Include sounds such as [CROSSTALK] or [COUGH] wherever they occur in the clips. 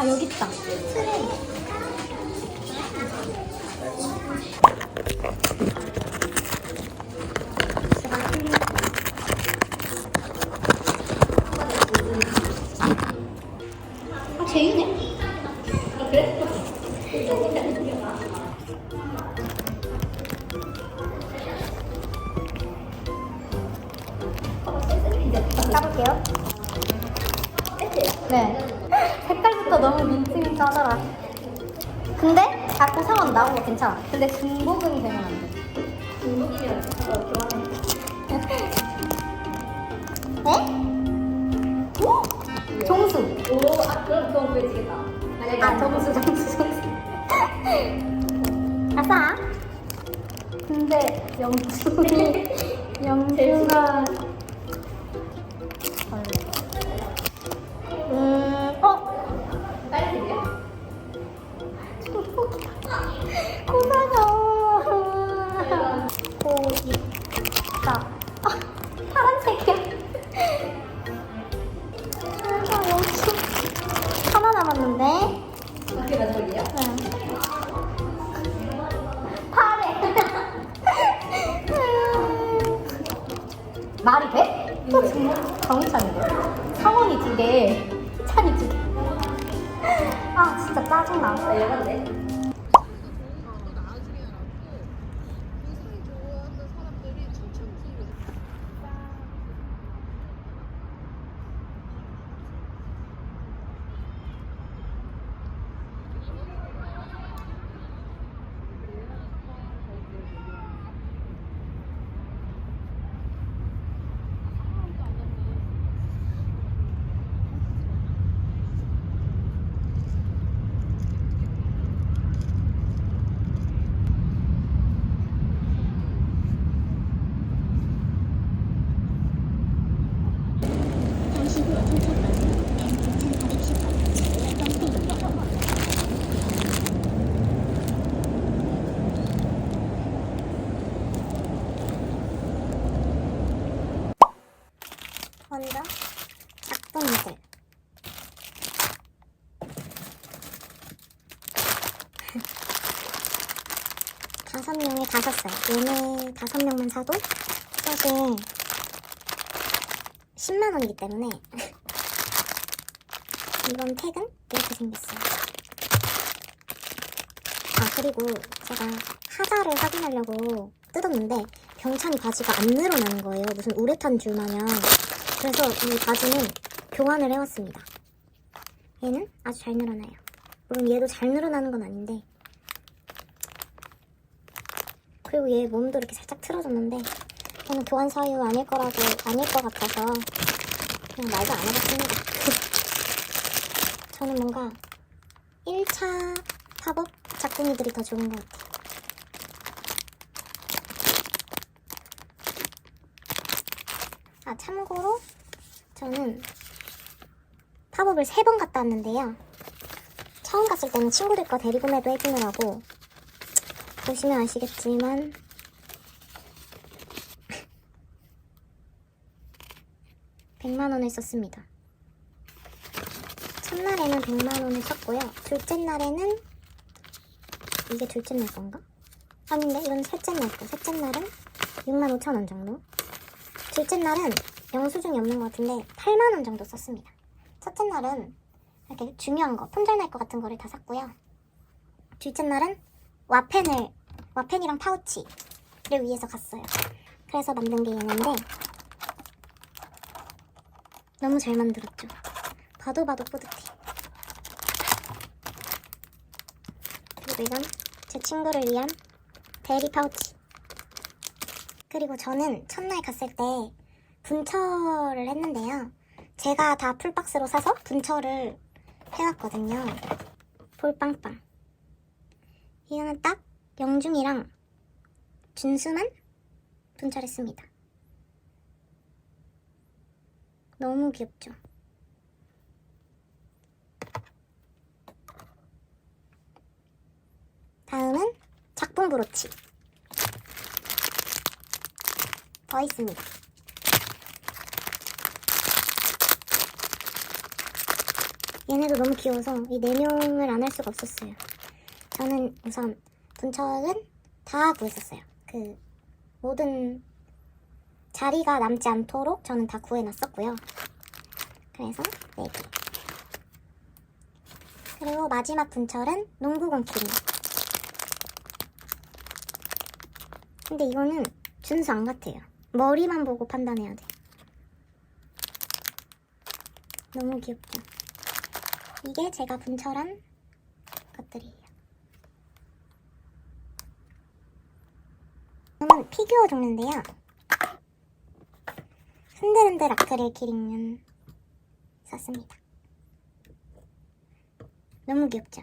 아 여기 있다. 아 제이네? 까볼게요. 네. 색깔부터 너무 민트민트하더라. 근데 자꾸 상황 거 괜찮아. 근데 중복은 되면 안 돼. 중복이면 어, 좋아해. 네? 오? 정수. 오, 아, 그럼 그건 보여지겠다. 만약에 아 정수 정수 정수. 아싸. 근데 영준이 영준아. 고마워. 고 있다. 아, 파란색이야. 아, 여기 하나 남았는데. 아, 그게 마지막이야? 응. 파래. 말이 돼? 또 정말 정찬인데? 성원이 두 개, 찬이 두 개. 아 진짜 짜증나. 아, 열받네. 먼저 작품들. 다섯 명에 다섯 살. 얘네 다섯 명만 사도 사실 10만 원이기 때문에 [LAUGHS] 이번 택은 이렇게 생겼어요. 아 그리고 제가 하자를 확인하려고 뜯었는데 병찬이 바지가 안 늘어나는 거예요. 무슨 우레탄 줄 마냥. 그래서 이 바지는 교환을 해왔습니다. 얘는 아주 잘 늘어나요. 물론 얘도 잘 늘어나는 건 아닌데. 그리고 얘 몸도 이렇게 살짝 틀어졌는데 저는 교환 사유 아닐 거라고 아닐 것 같아서 그냥 말도 안 해봤습니다. [LAUGHS] 저는 뭔가 1차 팝업 작품이들이 더 좋은 것 같아요. 아 참고로 저는 팝업을 세번 갔다 왔는데요. 처음 갔을 때는 친구들 거 대리구매도 해주느라고 보시면 아시겠지만 백만 원을 썼습니다. 첫날에는 100만 원을 썼고요. 둘째 날에는 이게 둘째 날 건가? 아닌데 이건 셋째 날 거. 셋째 날은 6만 5천 원 정도. 둘째 날은 영수증이 없는 것 같은데 8만 원 정도 썼습니다. 첫째 날은 이렇게 중요한 거, 품절날 것 같은 거를 다 샀고요. 둘째 날은 와펜을 와펜이랑 파우치를 위해서 갔어요. 그래서 만든 게 얘는데 너무 잘 만들었죠. 봐도 봐도 뿌듯해. 그리고 이건 제 친구를 위한 대리 파우치. 그리고 저는 첫날 갔을 때 분철을 했는데요. 제가 다 풀박스로 사서 분철을 해왔거든요. 볼빵빵. 이거는 딱 영중이랑 준수만 분철했습니다. 너무 귀엽죠? 다음은 작품 브로치. 더 있습니다. 얘네도 너무 귀여워서 이 네 명을 안 할 수가 없었어요. 저는 우선 분척은 다 구했었어요. 그 모든 자리가 남지 않도록 저는 다 구해놨었고요. 그래서 네 개. 그리고 마지막 분철은 농구공 키링. 근데 이거는 준수 안 같아요. 머리만 보고 판단해야 돼. 너무 귀엽죠? 이게 제가 분철한 것들이에요. 이거는 피규어 종류인데요. 흔들흔들 아크릴 키링은 샀습니다. 너무 귀엽죠?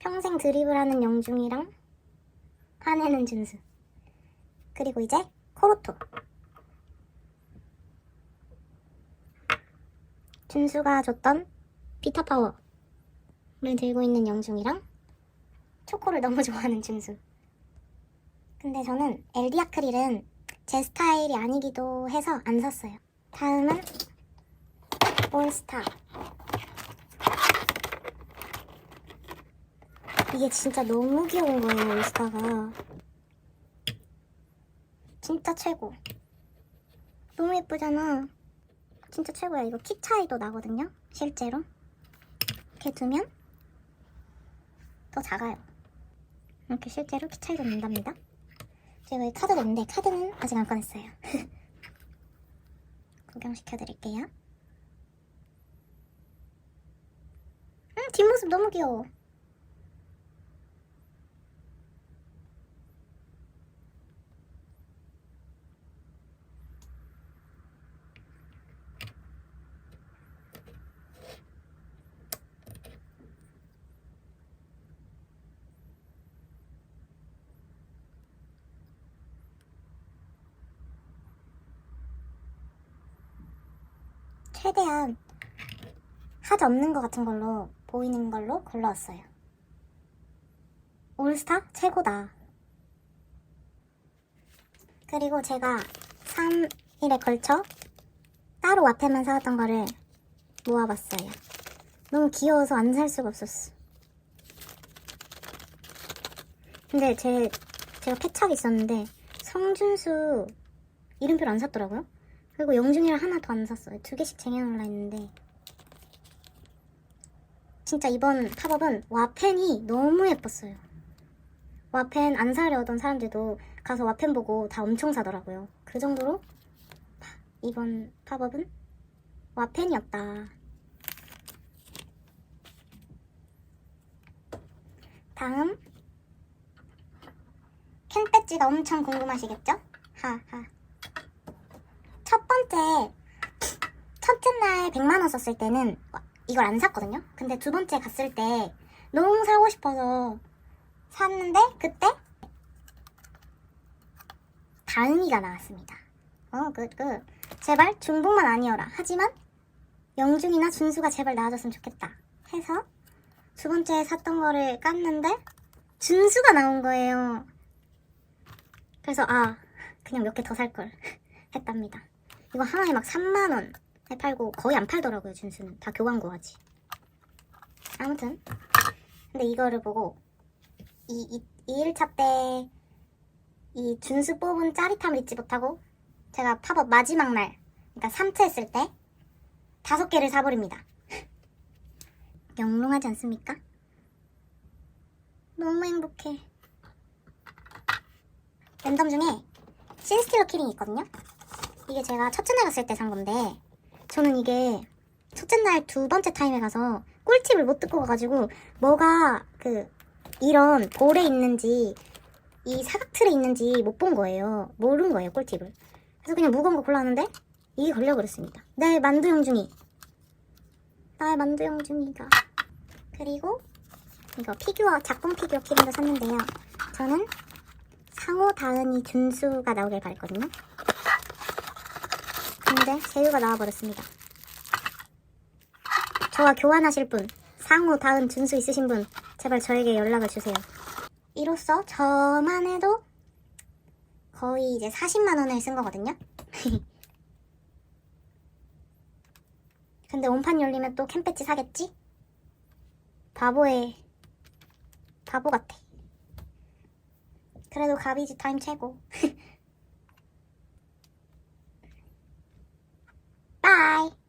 평생 드리블하는 영중이랑 화내는 준수. 그리고 이제 코로토. 준수가 줬던 비타 파워를 들고 있는 영중이랑 초코를 너무 [LAUGHS] 좋아하는 준수. 근데 저는 LD 아크릴은 제 스타일이 아니기도 해서 안 샀어요. 다음은 올스타. 이게 진짜 너무 귀여운 거예요, 올스타가. 진짜 최고. 너무 예쁘잖아. 진짜 최고야. 이거 키 차이도 나거든요, 실제로. 이렇게 두면 더 작아요. 이렇게 실제로 키 차이도 난답니다. 제가 여기 카드도 있는데 카드는 아직 안 꺼냈어요. [LAUGHS] 구경시켜드릴게요. 음, 뒷모습 너무 귀여워. 최대한 하지 없는 것 같은 걸로 보이는 걸로 골라왔어요. 올스타 최고다. 그리고 제가 3일에 걸쳐 따로 와페만 사왔던 거를 모아봤어요. 너무 귀여워서 안 살 수가 없었어. 근데 제, 제가 패착이 있었는데 성준수 이름표를 안 샀더라고요. 그리고 영중이랑 하나 더 안 샀어요. 두 개씩 쟁여놓으려 했는데 진짜 이번 팝업은 와펜이 너무 예뻤어요. 와펜 안 사려던 사람들도 가서 와펜 보고 다 엄청 사더라고요. 그 정도로 파- 이번 팝업은 와펜이었다. 다음 캔 배지가 엄청 궁금하시겠죠? 하하. 첫 번째 첫째 날 100만 원 썼을 때는 이걸 안 샀거든요. 근데 두 번째 갔을 때 너무 사고 싶어서 샀는데 그때 다은이가 나왔습니다. 어, 굿, 굿. 제발 중복만 아니어라. 하지만 영중이나 준수가 제발 나와줬으면 좋겠다. 해서 두 번째 샀던 거를 깠는데 준수가 나온 거예요. 그래서 아 그냥 몇 개 더 살 걸 [LAUGHS] 했답니다. 이거 하나에 막 3만 원 에 팔고 거의 안 팔더라고요 준수는 다 교환고 하지. 아무튼 근데 이거를 보고 이, 이, 이 1차 때 이 준수 뽑은 짜릿함을 잊지 못하고 제가 팝업 마지막 날 그러니까 3차 했을 때 다섯 개를 사버립니다. [LAUGHS] 영롱하지 않습니까? 너무 행복해. 랜덤 중에 신스틸러 키링이 있거든요. 이게 제가 첫째 날 갔을 때 산 건데 저는 이게 첫째 날 두 번째 타임에 가서 꿀팁을 못 듣고 가가지고 뭐가 그 이런 볼에 있는지 이 사각 틀에 있는지 못 본 거예요. 모른 거예요, 꿀팁을. 그래서 그냥 무거운 거 골랐는데 이게 걸려버렸습니다. 나의 만두 영중이. 나의 만두 영중이가. 그리고 이거 피규어, 작품 피규어 키링도 샀는데요. 저는 상호, 다은이, 준수가 나오길 바랬거든요. 근데 세유가 나와버렸습니다. 저와 교환하실 분, 상호, 다은, 준수 있으신 분, 제발 저에게 연락을 주세요. 이로써 저만 해도 거의 이제 40만 원을 쓴 거거든요. [LAUGHS] 근데 원판 열리면 또 캠배지 사겠지? 바보의 바보 같아. 그래도 가비지 타임 최고. [LAUGHS] 바이.